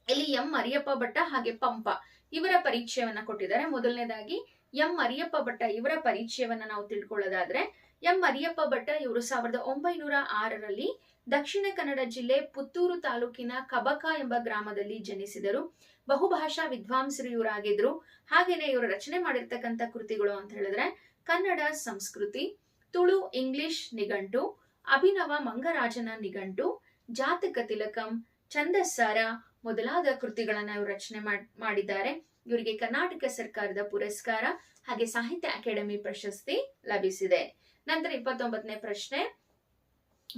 ಇಲ್ಲಿ ಎಂ ಮರಿಯಪ್ಪ ಭಟ್ಟ ಹಾಗೆ ಪಂಪ. ಇವರ ಪರಿಚಯವನ್ನ ಕೊಟ್ಟಿದ್ದಾರೆ. ಮೊದಲನೇದಾಗಿ, ಎಂ ಮರಿಯಪ್ಪ ಭಟ್ಟ ಇವರ ಪರಿಚಯವನ್ನ ನಾವು ತಿಳ್ಕೊಳ್ಳೋದಾದ್ರೆ, ಎಂ ಮರಿಯಪ್ಪ ಭಟ್ಟ ಇವರು ಸಾವಿರದ ಒಂಬೈನೂರ ಆರರಲ್ಲಿ ದಕ್ಷಿಣ ಕನ್ನಡ ಜಿಲ್ಲೆ ಪುತ್ತೂರು ತಾಲೂಕಿನ ಕಬಕ ಎಂಬ ಗ್ರಾಮದಲ್ಲಿ ಜನಿಸಿದರು. ಬಹುಭಾಷಾ ವಿದ್ವಾಂಸರು ಇವರಾಗಿದ್ರು. ಹಾಗೇನೆ ಇವರು ರಚನೆ ಮಾಡಿರ್ತಕ್ಕಂಥ ಕೃತಿಗಳು ಅಂತ ಹೇಳಿದ್ರೆ, ಕನ್ನಡ ಸಂಸ್ಕೃತಿ, ತುಳು, ಇಂಗ್ಲಿಷ್ ನಿಘಂಟು, ಅಭಿನವ ಮಂಗರಾಜನ ನಿಘಂಟು, ಜಾತಕ ತಿಲಕಂ ಛಂದಸ್ಸಾರ ಮೊದಲಾದ ಕೃತಿಗಳನ್ನ ಇವರು ರಚನೆ ಮಾಡ್- ಮಾಡಿದ್ದಾರೆ. ಇವರಿಗೆ ಕರ್ನಾಟಕ ಸರ್ಕಾರದ ಪುರಸ್ಕಾರ ಹಾಗೆ ಸಾಹಿತ್ಯ ಅಕಾಡೆಮಿ ಪ್ರಶಸ್ತಿ ಲಭಿಸಿದೆ. ನಂತರ ಇಪ್ಪತ್ತೊಂಬತ್ತನೇ ಪ್ರಶ್ನೆ.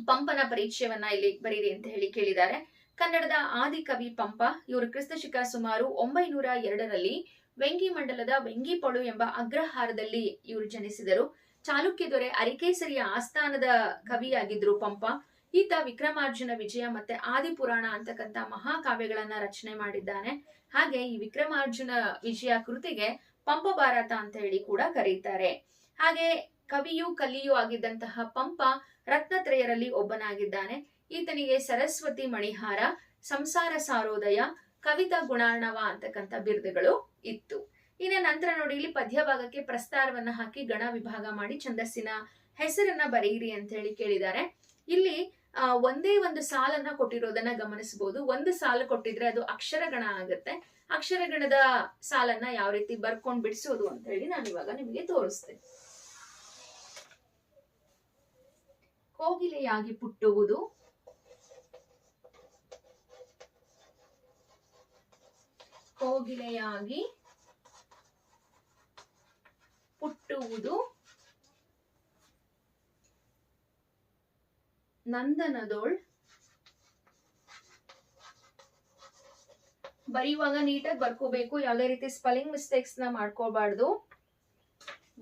ಪಂಪನ ಪರಿಚಯವನ್ನ ಇಲ್ಲಿ ಬರೀರಿ ಅಂತ ಹೇಳಿ ಕೇಳಿದ್ದಾರೆ. ಕನ್ನಡದ ಆದಿ ಕವಿ ಪಂಪ, ಇವರು ಕ್ರಿಸ್ತಶಕ ಸುಮಾರು ಒಂಬೈನೂರ ಎರಡರಲ್ಲಿ ವೆಂಗಿ ಮಂಡಲದ ವೆಂಗಿಪೊಳು ಎಂಬ ಅಗ್ರಹಾರದಲ್ಲಿ ಇವರು ಜನಿಸಿದರು. ಚಾಲುಕ್ಯ ದೊರೆ ಅರಿಕೇಸರಿಯ ಆಸ್ಥಾನದ ಕವಿಯಾಗಿದ್ರು ಪಂಪ. ಈತ ವಿಕ್ರಮಾರ್ಜುನ ವಿಜಯ ಮತ್ತೆ ಆದಿಪುರಾಣ ಅಂತಕ್ಕಂಥ ಮಹಾಕಾವ್ಯಗಳನ್ನ ರಚನೆ ಮಾಡಿದ್ದಾನೆ. ಹಾಗೆ ಈ ವಿಕ್ರಮಾರ್ಜುನ ವಿಜಯ ಕೃತಿಗೆ ಪಂಪ ಭಾರತ ಅಂತ ಹೇಳಿ ಕೂಡ ಕರೀತಾರೆ. ಹಾಗೆ ಕವಿಯೂ ಕಲಿಯೂ ಆಗಿದ್ದಂತಹ ಪಂಪ ರತ್ನತ್ರಯರಲ್ಲಿ ಒಬ್ಬನಾಗಿದ್ದಾನೆ. ಈತನಿಗೆ ಸರಸ್ವತಿ ಮಣಿಹಾರ, ಸಂಸಾರ ಸಾರೋದಯ, ಕವಿತಾ ಗುಣಾರ್ಣವ ಅಂತಕ್ಕಂಥ ಬಿರುದುಗಳು ಇತ್ತು. ಇನ್ನು ನಂತರ ನೋಡಿ ಇಲ್ಲಿ ಪದ್ಯ ಭಾಗಕ್ಕೆ ಪ್ರಸ್ತಾರವನ್ನ ಹಾಕಿ ಗಣ ವಿಭಾಗ ಮಾಡಿ ಛಂದಸ್ಸಿನ ಹೆಸರನ್ನ ಬರೆಯಿರಿ ಅಂತ ಹೇಳಿ ಕೇಳಿದ್ದಾರೆ. ಇಲ್ಲಿ ಒಂದೇ ಒಂದು ಸಾಲನ್ನ ಕೊಟ್ಟಿರೋದನ್ನ ಗಮನಿಸಬಹುದು ಒಂದು ಸಾಲ ಕೊಟ್ಟಿದ್ರೆ ಅದು ಅಕ್ಷರಗಣ ಆಗುತ್ತೆ. ಅಕ್ಷರಗಣದ ಸಾಲನ್ನ ಯಾವ ರೀತಿ ಬರ್ಕೊಂಡ್ ಬಿಡಿಸೋದು ಅಂತ ಹೇಳಿ ನಾನು ಇವಾಗ ನಿಮಗೆ ತೋರಿಸ್ತೇನೆ. ಕೋಗಿಲೆಯಾಗಿ ಪುಟ್ಟುವುದು. ಕೋಗಿಲೆಯಾಗಿ ಪುಟ್ಟುವುದು. ನಂದನದೋಳ್. ಬರೆಯುವಾಗ ನೀಟಾಗಿ ಬರ್ಕೋಬೇಕು, ಯಾವುದೇ ರೀತಿ ಸ್ಪೆಲ್ಲಿಂಗ್ ಮಿಸ್ಟೇಕ್ಸ್ನ ಮಾಡ್ಕೋಬಾರ್ದು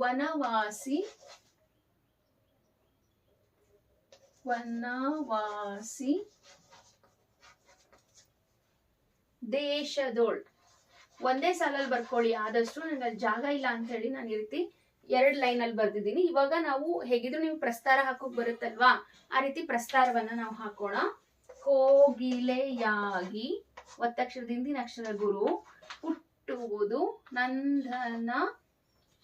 ವನವಾಸಿ. ವನವಾಸಿ. ದೇಶದೋಳ್. ಒಂದೇ ಸಾಲಲ್ಲಿ ಬರ್ಕೊಳ್ಳಿ, ಆದಷ್ಟು ಅಲ್ಲಿ ಜಾಗ ಇಲ್ಲ ಅಂತ ಹೇಳಿ ನಾನು ಈ ರೀತಿ ಎರಡ್ ಲೈನ್ ಅಲ್ಲಿ ಬರ್ದಿದ್ದೀನಿ. ಇವಾಗ ನಾವು ಹೇಗಿದ್ರು ನೀವು ಪ್ರಸ್ತಾರ ಹಾಕೋಕ್ ಬರುತ್ತಲ್ವಾ? ಆ ರೀತಿ ಪ್ರಸ್ತಾರವನ್ನ ನಾವು ಹಾಕೋಣ. ಕೋಗಿಲೆಯಾಗಿ ಒತ್ತಕ್ಷರದ ಹಿಂದಿನ ಅಕ್ಷರ ಗುರು ಹುಟ್ಟುವುದು ನಂದನ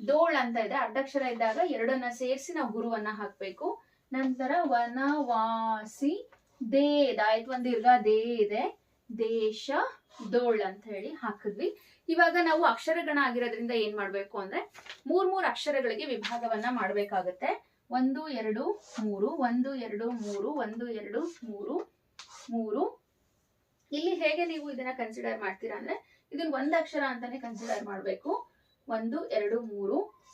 ದೋಳ್ ಅಂತ ಇದೆ. ಅಡ್ಡಕ್ಷರ ಇದ್ದಾಗ ಎರಡನ್ನ ಸೇರಿಸಿ ನಾವು ಗುರುವನ್ನ ಹಾಕ್ಬೇಕು. ನಂತರ ವನವಾಸಿ ದೇದ ಆಯ್ತು, ಒಂದು ದೀರ್ಘ. ದೇ ಇದೆ. ದೇಶ ದೋಳ್ ಅಂತ ಹೇಳಿ ಹಾಕಿದ್ವಿ. ಇವಾಗ ನಾವು ಅಕ್ಷರಗಣ ಆಗಿರೋದ್ರಿಂದ ಏನ್ ಮಾಡ್ಬೇಕು ಅಂದ್ರೆ ಮೂರ್ ಮೂರ್ ಅಕ್ಷರಗಳಿಗೆ ವಿಭಾಗವನ್ನ ಮಾಡ್ಬೇಕಾಗತ್ತೆ. ಒಂದು, ಎರಡು, ಮೂರು, ಒಂದು, ಎರಡು, ಮೂರು, ಒಂದು, ಎರಡು, ಮೂರು ಮೂರು. ಇಲ್ಲಿ ಹೇಗೆ ನೀವು ಇದನ್ನ ಕನ್ಸಿಡರ್ ಮಾಡ್ತೀರಾ ಅಂದ್ರೆ ಇದನ್ನ ಒಂದ್ ಅಕ್ಷರ ಅಂತಾನೆ ಕನ್ಸಿಡರ್ ಮಾಡ್ಬೇಕು. ಒಂದು, ಎರಡು, ಮೂರು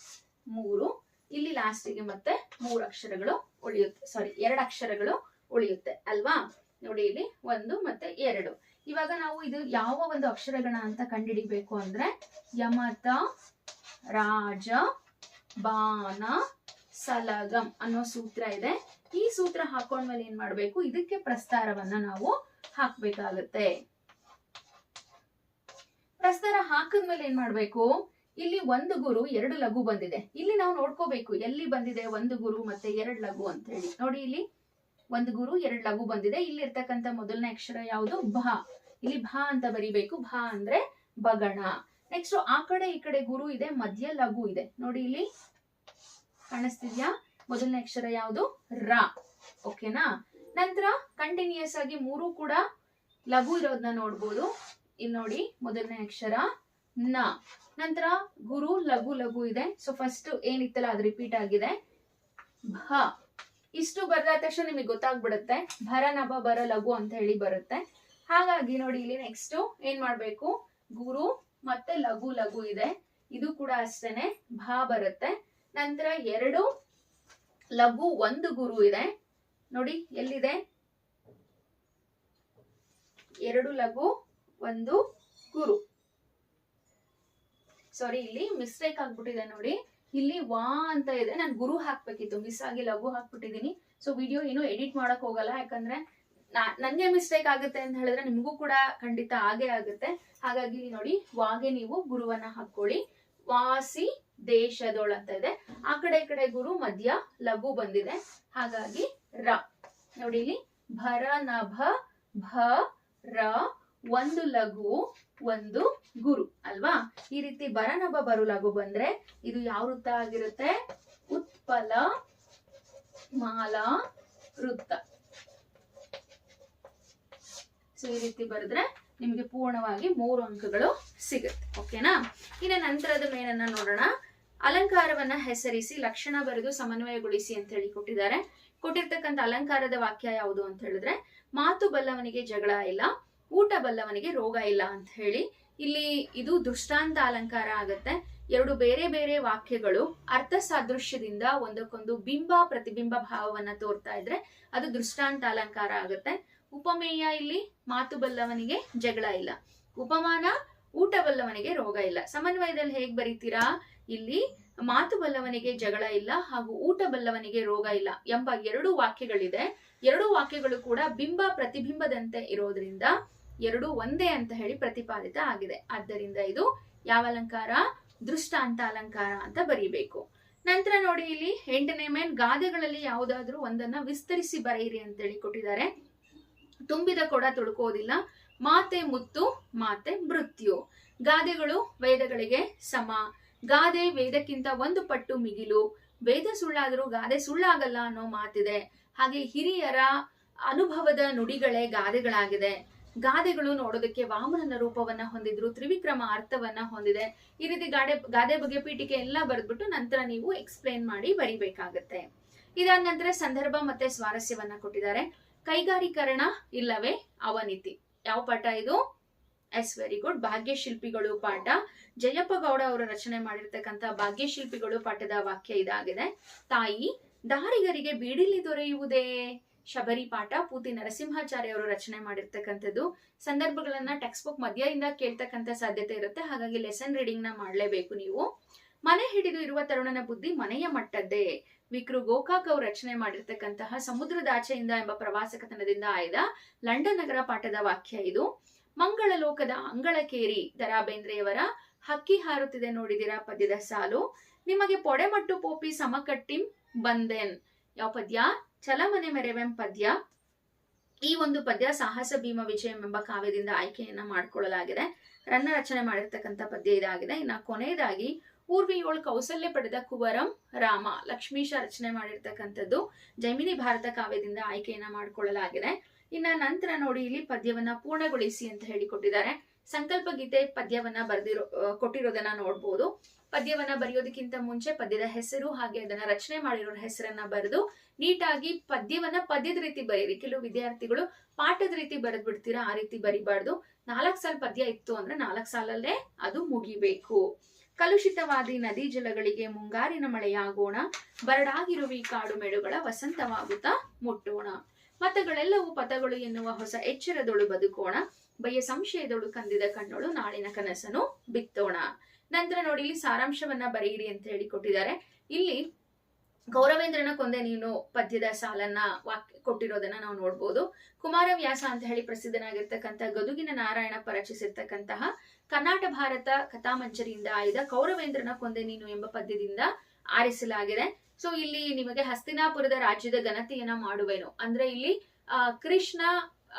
ಮೂರು. ಇಲ್ಲಿ ಲಾಸ್ಟಿಗೆ ಮತ್ತೆ ಮೂರು ಅಕ್ಷರಗಳು ಉಳಿಯುತ್ತೆ. ಸಾರಿ ಎರಡು ಅಕ್ಷರಗಳು ಉಳಿಯುತ್ತೆ. ಅಲ್ವಾ? ನೋಡಿ ಇಲ್ಲಿ ಒಂದು ಮತ್ತೆ ಎರಡು. ಇವಾಗ ನಾವು ಇದು ಯಾವ ಒಂದು ಅಕ್ಷರಗಣ ಅಂತ ಕಂಡುಹಿಡಿಬೇಕು ಅಂದ್ರೆ ಯಮತ, ರಾಜ ಬಾನ ಸಲಗಂ ಅನ್ನೋ ಸೂತ್ರ ಇದೆ. ಈ ಸೂತ್ರ ಹಾಕೊಂಡ್ಮೇಲೆ ಏನ್ ಮಾಡ್ಬೇಕು? ಇದಕ್ಕೆ ಪ್ರಸ್ತಾರವನ್ನ ನಾವು ಹಾಕ್ಬೇಕಾಗತ್ತೆ. ಪ್ರಸ್ತಾರ ಹಾಕಿದ್ಮೇಲೆ ಏನ್ ಮಾಡ್ಬೇಕು? ಇಲ್ಲಿ ಒಂದು ಗುರು, ಎರಡು ಲಘು ಬಂದಿದೆ. ಇಲ್ಲಿ ನಾವು ನೋಡ್ಕೋಬೇಕು, ಎಲ್ಲಿ ಬಂದಿದೆ ಒಂದು ಗುರು ಮತ್ತೆ ಎರಡು ಲಘು ಅಂತ ಹೇಳಿ. ನೋಡಿ ಇಲ್ಲಿ. ಒಂದು ಗುರು, ಎರಡು ಲಘು ಬಂದಿದೆ. ಇಲ್ಲಿ ಇರ್ತಕ್ಕಂಥ ಮೊದಲನೇ ಅಕ್ಷರ ಯಾವುದು? ಭ. ಇಲ್ಲಿ ಭ ಅಂತ ಬರಿಬೇಕು. ಭ ಅಂದ್ರೆ ಬಗಣ. ನೆಕ್ಸ್ಟ್ ಆ ಕಡೆ, ಈ ಕಡೆ ಗುರು ಇದೆ, ಮಧ್ಯ ಲಘು ಇದೆ. ನೋಡಿ ಇಲ್ಲಿ ಕಾಣಿಸ್ತಿದ್ಯಾ? ಮೊದಲನೇ ಅಕ್ಷರ ಯಾವುದು? ರ. ಓಕೆನಾ ನಂತರ ಕಂಟಿನ್ಯೂಸ್ ಆಗಿ ಮೂರು ಕೂಡ ಲಘು ಇರೋದನ್ನ ನೋಡ್ಬೋದು. ಇಲ್ಲಿ ನೋಡಿ ಮೊದಲನೇ ಅಕ್ಷರ ನ. ನಂತರ ಗುರು, ಲಘು ಲಘು ಇದೆ. ಸೊ ಫಸ್ಟ್ ಏನಿತ್ತಲ್ಲ, ಅದು ರಿಪೀಟ್ ಆಗಿದೆ. ಭ. ಇಷ್ಟು ಬರ್ದ ತಕ್ಷಣ ನಿಮಗೆ ಗೊತ್ತಾಗ್ಬಿಡುತ್ತೆ. ಭರ ನಭ ಬರ, ಲಘು ಅಂತ ಹೇಳಿ ಬರುತ್ತೆ. ಹಾಗಾಗಿ ನೋಡಿ ಇಲ್ಲಿ ನೆಕ್ಸ್ಟ್ ಏನ್ ಮಾಡ್ಬೇಕು? ಗುರು ಮತ್ತೆ ಲಘು ಲಘು ಇದೆ. ಇದು ಕೂಡ ಅಷ್ಟೇನೆ. ಭಾ ಬರುತ್ತೆ. ನಂತರ ಎರಡು, ಲಘು, ಒಂದು ಗುರು ಇದೆ. ನೋಡಿ ಎಲ್ಲಿದೆ? ಎರಡು, ಲಘು, ಒಂದು ಗುರು. ಸಾರಿ ಇಲ್ಲಿ ಮಿಸ್ಟೇಕ್ ಆಗ್ಬಿಟ್ಟಿದೆ ನೋಡಿ. ಇಲ್ಲಿ ವಾ ಅಂತ ಇದೆ. ನಾನು ಗುರು ಹಾಕ್ಬೇಕಿತ್ತು. ಮಿಸ್ ಆಗಿ ಲಘು ಹಾಕ್ಬಿಟ್ಟಿದೀನಿ. ಸೊ ವಿಡಿಯೋ ಏನು ಎಡಿಟ್ ಮಾಡಕ್ ಹೋಗಲ್ಲ. ಯಾಕಂದ್ರೆ ನನ್ಗೆ ಮಿಸ್ಟೇಕ್ ಆಗುತ್ತೆ ಅಂತ ಹೇಳಿದ್ರೆ ನಿಮಗೂ ಕೂಡ ಖಂಡಿತ ಆಗೇ ಆಗುತ್ತೆ. ಹಾಗಾಗಿ ನೋಡಿ, ವಾಗೆ ನೀವು ಗುರುವನ್ನ ಹಾಕೊಳ್ಳಿ ವಾಸಿ ದೇಶದೊಳ ಅಂತ ಇದೆ. ಆ ಕಡೆ ಕಡೆ ಗುರು, ಮಧ್ಯ, ಲಘು ಬಂದಿದೆ. ಹಾಗಾಗಿ ರ. ನೋಡಿ ಇಲ್ಲಿ ಭರ ನಭ ಭ, ರ ಒಂದು ಲಘು, ಒಂದು ಗುರು, ಅಲ್ವಾ? ಈ ರೀತಿ ಬರನಭ ಬರು ಲಘು ಬಂದ್ರೆ ಇದು ಯಾವ ವೃತ್ತ ಆಗಿರುತ್ತೆ? ಉತ್ಪಲ, ಮಾಲಾ, ವೃತ್ತ. ಸೊ ಈ ರೀತಿ ಬರೆದ್ರೆ ನಿಮಗೆ ಪೂರ್ಣವಾಗಿ ಮೂರು ಅಂಕಗಳು ಸಿಗುತ್ತೆ. ಓಕೆನಾ ಇನ್ನು ನಂತರದ ಮೇನನ್ನ ನೋಡೋಣ. ಅಲಂಕಾರವನ್ನ ಹೆಸರಿಸಿ, ಲಕ್ಷಣ ಬರೆದು ಸಮನ್ವಯಗೊಳಿಸಿ ಅಂತ ಹೇಳಿ ಕೊಟ್ಟಿದ್ದಾರೆ. ಕೊಟ್ಟಿರ್ತಕ್ಕಂಥ ಅಲಂಕಾರದ ವಾಕ್ಯ ಯಾವುದು ಅಂತ ಹೇಳಿದ್ರೆ, ಮಾತು ಬಲ್ಲವನಿಗೆ ಜಗಳ ಇಲ್ಲ ಊಟ ಬಲ್ಲವನಿಗೆ ರೋಗ ಇಲ್ಲ ಅಂತ ಹೇಳಿ ಇಲ್ಲಿ ಇದು ದೃಷ್ಟಾಂತ ಅಲಂಕಾರ ಆಗತ್ತೆ. ಎರಡು ಬೇರೆ ಬೇರೆ ವಾಕ್ಯಗಳು ಅರ್ಥ ಸಾದೃಶ್ಯದಿಂದ ಒಂದಕ್ಕೊಂದು ಬಿಂಬ ಪ್ರತಿಬಿಂಬ ಭಾವವನ್ನ ತೋರ್ತಾ ಇದ್ರೆ ಅದು ದೃಷ್ಟಾಂತ ಅಲಂಕಾರ ಆಗುತ್ತೆ. ಉಪಮೇಯ ಇಲ್ಲಿ ಮಾತು ಬಲ್ಲವನಿಗೆ ಜಗಳ ಇಲ್ಲ. ಉಪಮಾನ ಊಟ ಬಲ್ಲವನಿಗೆ ರೋಗ ಇಲ್ಲ. ಸಮನ್ವಯದಲ್ಲಿ ಹೇಗ್ ಬರೀತೀರಾ? ಇಲ್ಲಿ ಮಾತು ಬಲ್ಲವನಿಗೆ ಜಗಳ ಇಲ್ಲ ಹಾಗೂ ಊಟ ಬಲ್ಲವನಿಗೆ ರೋಗ ಇಲ್ಲ ಎಂಬ ಎರಡು ವಾಕ್ಯಗಳಿದೆ. ಎರಡು ವಾಕ್ಯಗಳು ಕೂಡ ಬಿಂಬ ಪ್ರತಿಬಿಂಬದಂತೆ ಇರೋದ್ರಿಂದ ಎರಡು ಒಂದೇ ಅಂತ ಹೇಳಿ ಪ್ರತಿಪಾದಿತ ಆಗಿದೆ. ಆದ್ದರಿಂದ ಇದು ಯಾವ ಅಲಂಕಾರ? ದೃಷ್ಟಾಂತ ಅಲಂಕಾರ ಅಂತ ಬರೀಬೇಕು. ನಂತರ ನೋಡಿ ಇಲ್ಲಿ ಎಂಟನೇ ಮೇನ್ ಗಾದೆಗಳಲ್ಲಿ ಯಾವುದಾದ್ರೂ ಒಂದನ್ನ ವಿಸ್ತರಿಸಿ ಬರೆಯಿರಿ ಅಂತ ಹೇಳಿ ಕೊಟ್ಟಿದ್ದಾರೆ. ತುಂಬಿದ ಕೊಡ ತುಳುಕೋದಿಲ್ಲ. ಮಾತೆ ಮುತ್ತು, ಮಾತೆ ಮೃತ್ಯು. ಗಾದೆಗಳು ವೇದಗಳಿಗೆ ಸಮ. ಗಾದೆ ವೇದಕ್ಕಿಂತ ಒಂದು ಪಟ್ಟು ಮಿಗಿಲು. ವೇದ ಸುಳ್ಳಾದರೂ ಗಾದೆ ಸುಳ್ಳಾಗಲ್ಲ ಅನ್ನೋ ಮಾತಿದೆ. ಹಾಗೆ ಹಿರಿಯರ ಅನುಭವದ ನುಡಿಗಳೇ ಗಾದೆಗಳಾಗಿದೆ. ಗಾದೆಗಳು ನೋಡೋದಕ್ಕೆ ವಾಮನನ ರೂಪವನ್ನ ಹೊಂದಿದ್ರು, ತ್ರಿವಿಕ್ರಮ ಅರ್ಥವನ್ನ ಹೊಂದಿದೆ. ಈ ರೀತಿ ಗಾದೆ ಗಾದೆ ಬಗ್ಗೆ ಪೀಠಿಕೆ ಎಲ್ಲ ಬರೆದ್ಬಿಟ್ಟು ನಂತರ ನೀವು ಎಕ್ಸ್ಪ್ಲೈನ್ ಮಾಡಿ ಬರಿಬೇಕಾಗತ್ತೆ. ಇದಾದ ನಂತರ ಸಂದರ್ಭ ಮತ್ತೆ ಸ್ವಾರಸ್ಯವನ್ನ ಕೊಟ್ಟಿದ್ದಾರೆ. ಕೈಗಾರೀಕರಣ ಇಲ್ಲವೇ ಅವನಿತಿ. ಯಾವ ಪಾಠ ಇದು? Yes, very good. ಭಾಗ್ಯಶಿಲ್ಪಿಗಳು ಪಾಠ. ಜಯಪ್ಪ ಗೌಡ ಅವರು ರಚನೆ ಮಾಡಿರ್ತಕ್ಕಂಥ ಭಾಗ್ಯಶಿಲ್ಪಿಗಳು ಪಾಠದ ವಾಕ್ಯ ಇದಾಗಿದೆ. ತಾಯಿ, ದಾರಿಗರಿಗೆ ಬೀಡಿಲಿ ದೊರೆಯುವುದೇ? ಶಬರಿ ಪಾಠ ಪೂತಿ ನರಸಿಂಹಾಚಾರ್ಯ ಅವರು ರಚನೆ ಮಾಡಿರ್ತಕ್ಕಂಥದ್ದು. ಸಂದರ್ಭಗಳನ್ನ ಟೆಕ್ಸ್ಟ್ ಬುಕ್ ಮಧ್ಯದಿಂದ ಕೇಳ್ತಕ್ಕಂಥ ಸಾಧ್ಯತೆ ಇರುತ್ತೆ. ಹಾಗಾಗಿ ಲೆಸನ್ ರೀಡಿಂಗ್ನ ಮಾಡಲೇಬೇಕು ನೀವು. ಮನೆ ಹಿಡಿದು ಇರುವ ತರುಣನ ಬುದ್ಧಿ ಮನೆಯ ಮಟ್ಟದ್ದೇ. ವಿಕ್ರು ಗೋಕಾಕ್ ಅವರು ರಚನೆ ಮಾಡಿರ್ತಕ್ಕಂತಹ ಸಮುದ್ರದಾಚೆಯಿಂದ ಎಂಬ ಪ್ರವಾಸ ಕಥನದಿಂದ ಆಯ್ದ ಲಂಡನ್ ನಗರ ಪಾಠದ ವಾಕ್ಯ ಇದು. ಮಂಗಳ ಲೋಕದ ಅಂಗಳಕೇರಿ ದರಾ ಬೇಂದ್ರೆಯವರ ಹಕ್ಕಿ ಹಾರುತ್ತಿದೆ ನೋಡಿದಿರಾ ಪದ್ಯದ ಸಾಲು. ನಿಮಗೆ ಪೊಡೆಮಟ್ಟು ಪೋಪಿ ಸಮಕಟ್ಟಿಂ ಬಂದೆನ್. ಯಾವ ಪದ್ಯ? ಚಲಮನೆ ಮೆರೆವೆಂ ಪದ್ಯ. ಈ ಒಂದು ಪದ್ಯ ಸಾಹಸ ಭೀಮ ವಿಜಯಂ ಎಂಬ ಕಾವ್ಯದಿಂದ ಆಯ್ಕೆಯನ್ನ ಮಾಡಿಕೊಳ್ಳಲಾಗಿದೆ. ರನ್ನ ರಚನೆ ಮಾಡಿರ್ತಕ್ಕಂಥ ಪದ್ಯ ಇದಾಗಿದೆ. ಇನ್ನ ಕೊನೆಯದಾಗಿ ಊರ್ವಿಯೋಳ್ ಕೌಸಲ್ಯ ಪಡೆದ ಕುವರಂ ರಾಮ ಲಕ್ಷ್ಮೀಶ ರಚನೆ ಮಾಡಿರ್ತಕ್ಕಂಥದ್ದು ಜೈಮಿನಿ ಭಾರತ ಕಾವ್ಯದಿಂದ ಆಯ್ಕೆಯನ್ನ ಮಾಡಿಕೊಳ್ಳಲಾಗಿದೆ. ಇನ್ನ ನಂತರ ನೋಡಿ ಇಲ್ಲಿ ಪದ್ಯವನ್ನ ಪೂರ್ಣಗೊಳಿಸಿ ಅಂತ ಹೇಳಿಕೊಟ್ಟಿದ್ದಾರೆ. ಸಂಕಲ್ಪ ಗೀತೆ ಪದ್ಯವನ್ನ ಬರೆದಿರೋ, ಕೊಟ್ಟಿರೋದನ್ನ ನೋಡ್ಬೋದು. ಪದ್ಯವನ್ನ ಬರೆಯೋದಕ್ಕಿಂತ ಮುಂಚೆ ಪದ್ಯದ ಹೆಸರು ಹಾಗೆ ಅದನ್ನ ರಚನೆ ಮಾಡಿರೋ ಹೆಸರನ್ನ ಬರೆದು ನೀಟಾಗಿ ಪದ್ಯವನ್ನ ಪದ್ಯದ ರೀತಿ ಬರೀರಿ ಕೆಲವು ವಿದ್ಯಾರ್ಥಿಗಳು ಪಾಠದ ರೀತಿ ಬರೆದ್ ಬಿಡ್ತೀರಾ, ಆ ರೀತಿ ಬರಿಬಾರ್ದು. ನಾಲ್ಕ್ ಸಾಲ ಪದ್ಯ ಇತ್ತು ಅಂದ್ರೆ ನಾಲ್ಕ್ ಸಾಲಲ್ಲೇ ಅದು ಮುಗಿಬೇಕು. ಕಲುಷಿತವಾದಿ ನದಿ ಜಲಗಳಿಗೆ ಮುಂಗಾರಿನ ಮಳೆಯಾಗೋಣ, ಬರಡಾಗಿರುವಿ ಕಾಡು ಮೇಡುಗಳ ವಸಂತವಾಗುತ್ತಾ ಮುಟ್ಟೋಣ. ಮತಗಳೆಲ್ಲವೂ ಪದಗಳು ಎನ್ನುವ ಹೊಸ ಎಚ್ಚರದೊಳು ಬದುಕೋಣ. ಬಯ್ಯ ಸಂಶಯದೊಳು ಕಂದಿದ ಕಣ್ಣೊಳು ನಾಳಿನ ಕನಸನು ಬಿತ್ತೋಣ. ನಂತರ ನೋಡಿ ಇಲ್ಲಿ ಸಾರಾಂಶವನ್ನ ಬರೆಯಿರಿ ಅಂತ ಹೇಳಿ ಕೊಟ್ಟಿದ್ದಾರೆ. ಇಲ್ಲಿ ಗೌರವೇಂದ್ರನ ಕೊಂದೆ ನೀನು ಪದ್ಯದ ಸಾಲನ್ನ ವಾಕ್ಯ ಕೊಟ್ಟಿರೋದನ್ನ ನಾವು ನೋಡ್ಬೋದು. ಕುಮಾರವ್ಯಾಸ ಅಂತ ಹೇಳಿ ಪ್ರಸಿದ್ಧನಾಗಿರ್ತಕ್ಕಂಥ ಗದುಗಿನ ನಾರಾಯಣ ಪರಚಿಸಿರ್ತಕ್ಕಂತಹ ಕರ್ನಾಟ ಭಾರತ ಕಥಾಮಂಚರಿಯಿಂದ ಆಯ್ದ ಕೌರವೇಂದ್ರನ ಕೊಂದೆ ನೀನು ಎಂಬ ಪದ್ಯದಿಂದ ಆರಿಸಲಾಗಿದೆ. ಸೊ ಇಲ್ಲಿ ನಿಮಗೆ ಹಸ್ತಿನಾಪುರದ ರಾಜ್ಯದ ಘನತೆಯನ್ನ ಮಾಡುವೆನು. ಅಂದ್ರೆ ಇಲ್ಲಿ ಕೃಷ್ಣ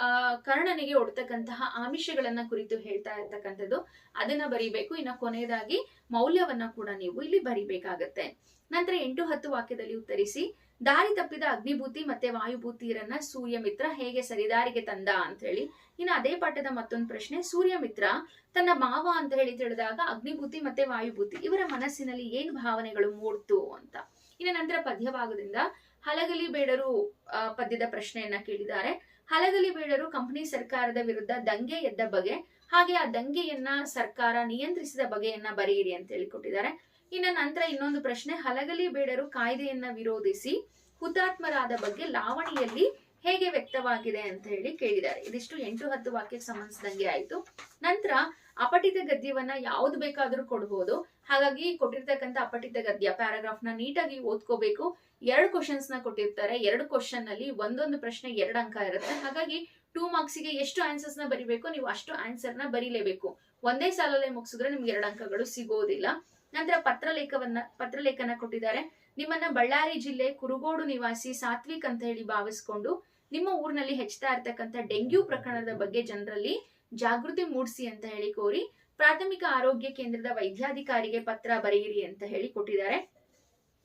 ಆ, ಕರ್ಣನಿಗೆ ಒಡ್ತಕ್ಕಂತಹ ಆಮಿಷಗಳನ್ನ ಕುರಿತು ಹೇಳ್ತಾ ಇರ್ತಕ್ಕಂಥದ್ದು. ಅದನ್ನ ಬರಿಬೇಕು. ಇನ್ನ ಕೊನೆಯದಾಗಿ ಮೌಲ್ಯವನ್ನ ಕೂಡ ನೀವು ಇಲ್ಲಿ ಬರಿಬೇಕಾಗತ್ತೆ. ನಂತರ ಎಂಟು ಹತ್ತು ವಾಕ್ಯದಲ್ಲಿ ಉತ್ತರಿಸಿ, ದಾರಿ ತಪ್ಪಿದ ಅಗ್ನಿಭೂತಿ ಮತ್ತೆ ವಾಯುಭೂತಿಯರನ್ನ ಸೂರ್ಯಮಿತ್ರ ಹೇಗೆ ಸರಿದಾರಿಗೆ ತಂದ ಅಂತ ಹೇಳಿ. ಇನ್ನು ಅದೇ ಪಾಠದ ಮತ್ತೊಂದು ಪ್ರಶ್ನೆ, ಸೂರ್ಯಮಿತ್ರ ತನ್ನ ಮಾವ ಅಂತ ಹೇಳಿ ತಿಳಿದಾಗ ಅಗ್ನಿಭೂತಿ ಮತ್ತೆ ವಾಯುಭೂತಿ ಇವರ ಮನಸ್ಸಿನಲ್ಲಿ ಏನ್ ಭಾವನೆಗಳು ಮೂಡ್ತು ಅಂತ. ಇನ್ನು ನಂತರ ಪದ್ಯಭಾಗದಿಂದ ಹಲಗಲಿ ಬೇಡರು ಪದ್ಯದ ಪ್ರಶ್ನೆಯನ್ನ ಕೇಳಿದ್ದಾರೆ. ಹಲಗಲಿ ಬೇಡರು ಕಂಪನಿ ಸರ್ಕಾರದ ವಿರುದ್ಧ ದಂಗೆ ಎದ್ದ ಬಗೆ. ಹಾಗೆ ಆ ದಂಗೆಯನ್ನ ಸರ್ಕಾರ ನಿಯಂತ್ರಿಸಿದ ಬಗೆಯನ್ನ ಬರೆಯಿರಿ ಅಂತ ಹೇಳಿ ಕೊಟ್ಟಿದ್ದಾರೆ ಇನ್ನ ನಂತರ ಇನ್ನೊಂದು ಪ್ರಶ್ನೆ, ಹಲಗಲಿ ಬೇಡರು ಕಾಯ್ದೆಯನ್ನ ವಿರೋಧಿಸಿ ಹುತಾತ್ಮರಾದ ಬಗ್ಗೆ ಲಾವಣಿಯಲ್ಲಿ ಹೇಗೆ ವ್ಯಕ್ತವಾಗಿದೆ ಅಂತ ಹೇಳಿ ಕೇಳಿದ್ದಾರೆ. ಇದಿಷ್ಟು ಎಂಟು ಹತ್ತು ವಾಕ್ಯಕ್ಕೆ ಸಂಬಂಧಿಸಿದಂಗೆ ಆಯ್ತು. ನಂತರ ಅಪಠಿತ ಗದ್ಯವನ್ನ ಯಾವ್ದು ಬೇಕಾದ್ರೂ ಕೊಡ್ಬೋದು. ಹಾಗಾಗಿ ಕೊಟ್ಟಿರ್ತಕ್ಕಂಥ ಅಪಠಿತ ಗದ್ಯ ಪ್ಯಾರಾಗ್ರಾಫ್ನ ನೀಟಾಗಿ ಓದ್ಕೋಬೇಕು. ಎರಡು ಕ್ವಶನ್ಸ್ನ ಕೊಟ್ಟಿರ್ತಾರೆ. ಎರಡು ಕ್ವಶನ್ನಲ್ಲಿ ಒಂದೊಂದು ಪ್ರಶ್ನೆ ಎರಡು ಅಂಕ ಇರುತ್ತೆ. ಹಾಗಾಗಿ ಟೂ ಮಾರ್ಕ್ಸ್ಗೆ ಎಷ್ಟು ಆನ್ಸರ್ಸ್ನ ಬರಿಬೇಕು? ನೀವು ಅಷ್ಟು ಆನ್ಸರ್ನ ಬರೀಲೇಬೇಕು. ಒಂದೇ ಸಾಲಲ್ಲೇ ಮುಗಿಸಿದ್ರೆ ನಿಮ್ಗೆ ಎರಡು ಅಂಕಗಳು ಸಿಗೋದಿಲ್ಲ. ನಂತರ ಪತ್ರಲೇಖವನ್ನ, ಪತ್ರಲೇಖನ ಕೊಟ್ಟಿದ್ದಾರೆ. ನಿಮ್ಮನ್ನ ಬಳ್ಳಾರಿ ಜಿಲ್ಲೆ ಕುರುಗೋಡು ನಿವಾಸಿ ಸಾತ್ವಿಕ್ ಅಂತ ಹೇಳಿ ಭಾವಿಸ್ಕೊಂಡು ನಿಮ್ಮ ಊರಿನಲ್ಲಿ ಹೆಚ್ಚುತ್ತಾ ಇರ್ತಕ್ಕಂಥ ಡೆಂಗ್ಯೂ ಪ್ರಕರಣದ ಬಗ್ಗೆ ಜನರಲ್ಲಿ ಜಾಗೃತಿ ಮೂಡಿಸಿ ಅಂತ ಹೇಳಿ ಕೋರಿ ಪ್ರಾಥಮಿಕ ಆರೋಗ್ಯ ಕೇಂದ್ರದ ವೈದ್ಯಾಧಿಕಾರಿಗೆ ಪತ್ರ ಬರೆಯಿರಿ ಅಂತ ಹೇಳಿ ಕೊಟ್ಟಿದ್ದಾರೆ.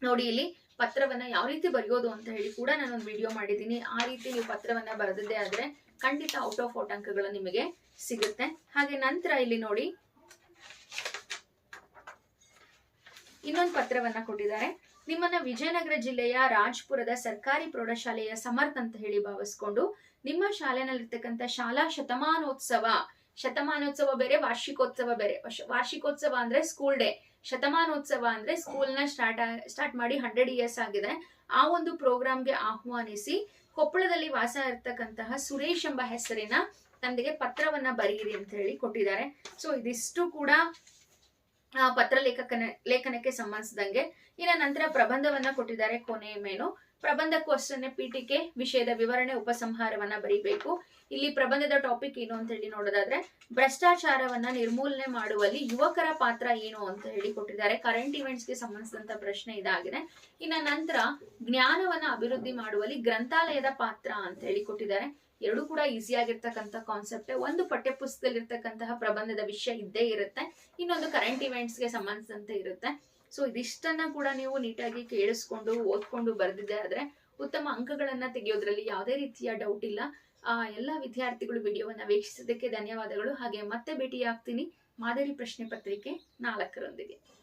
ನೋಡಿ, ಇಲ್ಲಿ ಪತ್ರವನ್ನ ಯಾವ ರೀತಿ ಬರೆಯೋದು ಅಂತ ಹೇಳಿ ಕೂಡ ನಾನು ಒಂದು ವಿಡಿಯೋ ಮಾಡಿದ್ದೀನಿ. ಆ ರೀತಿ ನೀವು ಪತ್ರವನ್ನ ಬರೆದದ್ದೇ ಆದ್ರೆ ಖಂಡಿತ ಔಟ್ ಆಫ್ ಔಟ್ ಅಂಕಗಳು ನಿಮಗೆ ಸಿಗುತ್ತೆ. ಹಾಗೆ ನಂತರ ಇಲ್ಲಿ ನೋಡಿ, ಇನ್ನೊಂದು ಪತ್ರವನ್ನ ಕೊಟ್ಟಿದ್ದಾರೆ. ನಿಮ್ಮನ್ನ ವಿಜಯನಗರ ಜಿಲ್ಲೆಯ ರಾಜ್ಪುರದ ಸರ್ಕಾರಿ ಪ್ರೌಢಶಾಲೆಯ ಸಮರ್ಥ ಅಂತ ಹೇಳಿ ಭಾವಿಸ್ಕೊಂಡು ನಿಮ್ಮ ಶಾಲೆನಲ್ಲಿರ್ತಕ್ಕಂಥ ಶಾಲಾ ಶತಮಾನೋತ್ಸವ ಶತಮಾನೋತ್ಸವ ಬೇರೆ, ವಾರ್ಷಿಕೋತ್ಸವ ಬೇರೆ. ವಾರ್ಷಿಕೋತ್ಸವ ಅಂದ್ರೆ ಸ್ಕೂಲ್ ಡೇ ಶತಮಾನೋತ್ಸವ ಅಂದ್ರೆ ಸ್ಕೂಲ್ನ ಸ್ಟಾರ್ಟ್ ಸ್ಟಾರ್ಟ್ ಮಾಡಿ ಹಂಡ್ರೆಡ್ ಇಯರ್ಸ್ ಆಗಿದೆ. ಆ ಒಂದು ಪ್ರೋಗ್ರಾಮ್ಗೆ ಆಹ್ವಾನಿಸಿ ಕೊಪ್ಪಳದಲ್ಲಿ ವಾಸ ಇರ್ತಕ್ಕಂತಹ ಸುರೇಶ್ ಎಂಬ ಹೆಸರಿನ ತಂದೆಗೆ ಪತ್ರವನ್ನ ಬರೆಯಿರಿ ಅಂತ ಹೇಳಿ ಕೊಟ್ಟಿದ್ದಾರೆ. ಸೊ ಇದಿಷ್ಟು ಕೂಡ, ಆ, ಪತ್ರ ಲೇಖಕನ, ಲೇಖನಕ್ಕೆ ಸಂಬಂಧಿಸಿದಂಗೆ. ಇನ್ನ ನಂತರ ಪ್ರಬಂಧವನ್ನ ಕೊಟ್ಟಿದ್ದಾರೆ ಕೊನೆಯ ಮೇನು ಪ್ರಬಂಧಕ್ಕೂ ಅಷ್ಟನ್ನೇ ಪೀಠಿಕೆ ವಿಷಯದ ವಿವರಣೆ, ಉಪಸಂಹಾರವನ್ನ ಬರೀಬೇಕು. ಇಲ್ಲಿ ಪ್ರಬಂಧದ ಟಾಪಿಕ್ ಏನು ಅಂತ ಹೇಳಿ ನೋಡೋದಾದ್ರೆ, ಭ್ರಷ್ಟಾಚಾರವನ್ನ ನಿರ್ಮೂಲನೆ ಮಾಡುವಲ್ಲಿ ಯುವಕರ ಪಾತ್ರ ಏನು ಅಂತ ಹೇಳಿ ಕೊಟ್ಟಿದ್ದಾರೆ. ಕರೆಂಟ್ ಇವೆಂಟ್ಸ್ಗೆ ಸಂಬಂಧಿಸಿದಂತ ಪ್ರಶ್ನೆ ಇದಾಗಿದೆ. ಇನ್ನ ನಂತರ ಜ್ಞಾನವನ್ನ ಅಭಿವೃದ್ಧಿ ಮಾಡುವಲ್ಲಿ ಗ್ರಂಥಾಲಯದ ಪಾತ್ರ ಅಂತ ಹೇಳಿ ಕೊಟ್ಟಿದ್ದಾರೆ. ಎರಡು ಕೂಡ ಈಸಿ ಆಗಿರ್ತಕ್ಕಂಥ ಕಾನ್ಸೆಪ್ಟ್ ಒಂದು ಪಠ್ಯಪುಸ್ತಕದಲ್ಲಿ ಇರ್ತಕ್ಕಂತಹ ಪ್ರಬಂಧದ ವಿಷಯ ಇದ್ದೇ ಇರುತ್ತೆ. ಇನ್ನೊಂದು ಕರೆಂಟ್ ಇವೆಂಟ್ಸ್ಗೆ ಸಂಬಂಧಿಸಿದಂತೆ ಇರುತ್ತೆ. ಸೊ ಇದಿಷ್ಟನ್ನ ಕೂಡ ನೀವು ನೀಟಾಗಿ ಕೇಳಿಸ್ಕೊಂಡು, ಓದ್ಕೊಂಡು ಬರ್ದಿದ್ದೆ ಆದ್ರೆ ಉತ್ತಮ ಅಂಕಗಳನ್ನ ತೆಗೆಯೋದ್ರಲ್ಲಿ ಯಾವುದೇ ರೀತಿಯ ಡೌಟ್ ಇಲ್ಲ. ಆ ಎಲ್ಲ ವಿದ್ಯಾರ್ಥಿಗಳು ವಿಡಿಯೋವನ್ನು ವೀಕ್ಷಿಸಿದ್ದಕ್ಕೆ ಧನ್ಯವಾದಗಳು. ಹಾಗೆ ಮತ್ತೆ ಭೇಟಿಯಾಗ್ತೀನಿ. ಮಾದರಿ ಪ್ರಶ್ನೆ ಪತ್ರಿಕೆ ನಾಲ್ಕರೊಂದಿಗೆ.